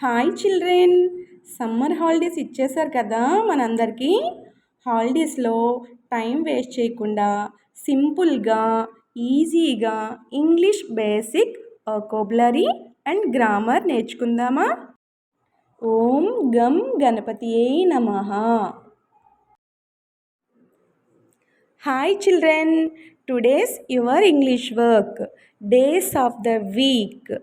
Hi children. Summer holidays ఇచ్చేశారు కదా మనందరికీ. హాలిడేస్లో టైం వేస్ట్ చేయకుండా సింపుల్గా ఈజీగా English basic vocabulary and grammar నేర్చుకుందామా? ఓం గం గణపతియే నమ. Hi children. Today's your English work. Days of the week.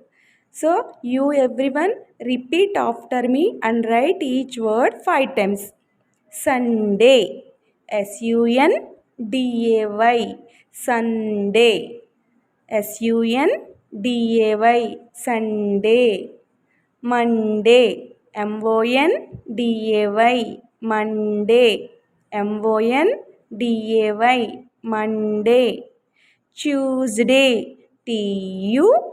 So you everyone repeat after me and write each word five times. Sunday. S-U-N-D-A-Y. Sunday. S-U-N-D-A-Y. Sunday. Monday. M-O-N-D-A-Y. Monday. M-O-N-D-A-Y. Monday. Tuesday. T-U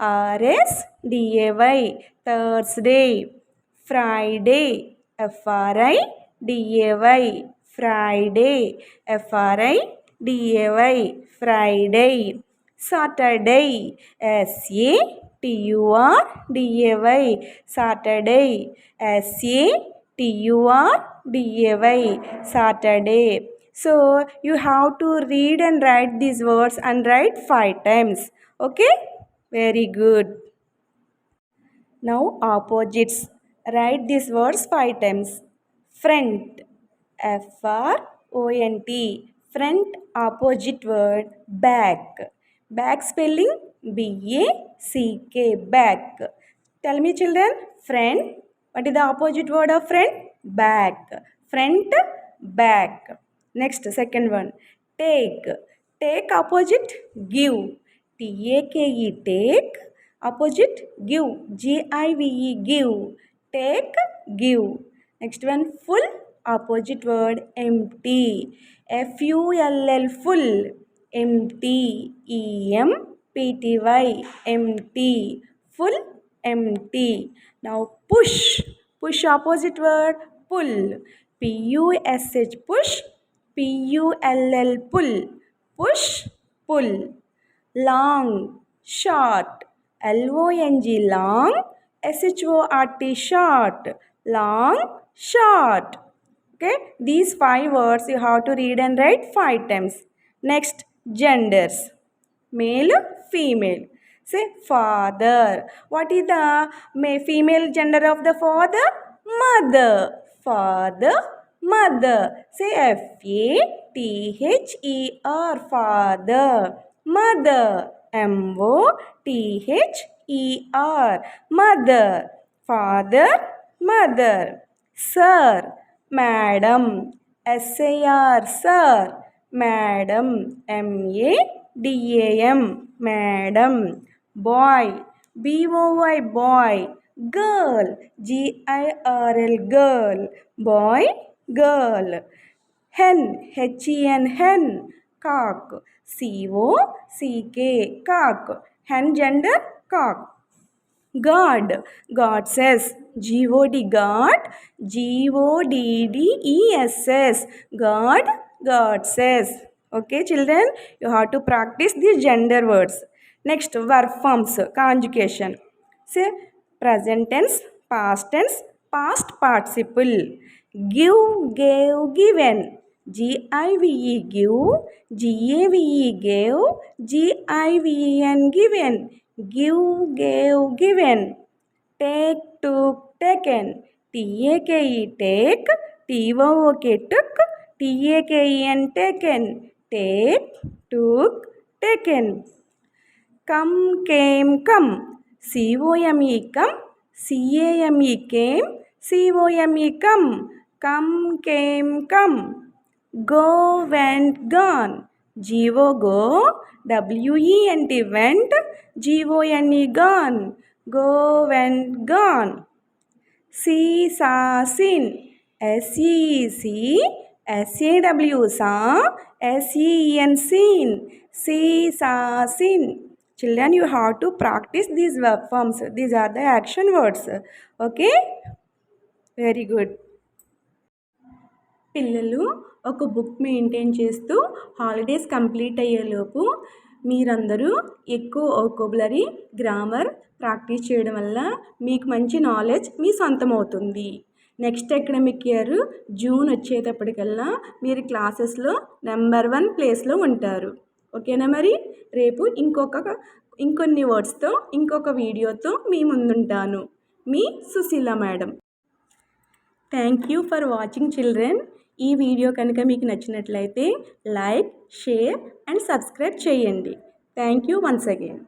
D A Y. Wednesday W E D N E S D A Y. Wednesday Thursday T H U R S D A Y. Thursday T-H-U-R-S-D-A-Y Thursday Friday F-R-I-D-A-Y Friday F-R-I-D-A-Y Friday Saturday S-A-T-U-R-D-A-Y Saturday S-A-T-U-R-D-A-Y Saturday. So you have to read and write these words and write five times. Okay very good. Now opposites. Write these words five times. Front. F r o n t. Front opposite word back. Back spelling b a c k back. Tell me children front. What is the opposite word of front? Back. Front back. Next second one. Take. Take opposite give T-A-K-E, take. Opposite, give. G-I-V-E, give. Take, give. Next one, full. Opposite word, empty. F-U-L-L, full. Empty. E-M-P-T-Y, empty. Full, empty. Now, push. Push, opposite word, pull. P-U-S-H, push. P-U-L-L, pull. Push, pull long, short, L-O-N-G, long, S-H-O-R-T, short, long, short. Okay, these five words you have to read and write five times. Next, genders, male, female. Say father. What is the female gender of the father? Mother. Father, mother. Say F-A-T-H-E-R, father mother M O T H E R mother father mother sir madam S A R sir madam M A D A M madam boy B O Y boy girl G I R L girl boy girl hen H E N hen cock C O C K cock. Hen gender cock. God. God says. G O D God. G O D D E S S. God. God says. Okay, children, you have to practice these gender words. Next, verb forms, conjugation. Say present tense, past tense, past participle. Give, gave, given. G I V E give G A V E gave G I V E N given give gave given take took taken T A K E take T O O K took T A K E N taken take took taken come came come C O M E come C A M E came C O M E come come came come go went gone G O go W E N T went G O N E gone go went gone see saw seen S E C S A W saw S E N seen see saw seen children you have to practise these verb forms these are the action words okay very good పిల్లలు ఒక book maintain చేస్తూ holidays complete అయ్యేలోపు మీరందరూ ఎక్కువ ఓకోబులరీ grammar practice చేయడం వల్ల మీకు మంచి నాలెడ్జ్ మీ సొంతం అవుతుంది నెక్స్ట్ అకాడమిక్ ఇయర్? జూన్ వచ్చేటప్పటికల్లా మీరు క్లాసెస్లో నెంబర్ వన్ ప్లేస్లో ఉంటారు. ఓకేనా మరి? రేపు ఇంకొక ఇంకొన్ని వర్డ్స్తో ఇంకొక వీడియోతో మీ ముందుంటాను. మీ Sushila madam. Thank you for watching children. ఈ వీడియో కనుక మీకు నచ్చినట్లయితే లైక్ షేర్ అండ్ సబ్స్క్రైబ్ చేయండి. Thank you once again.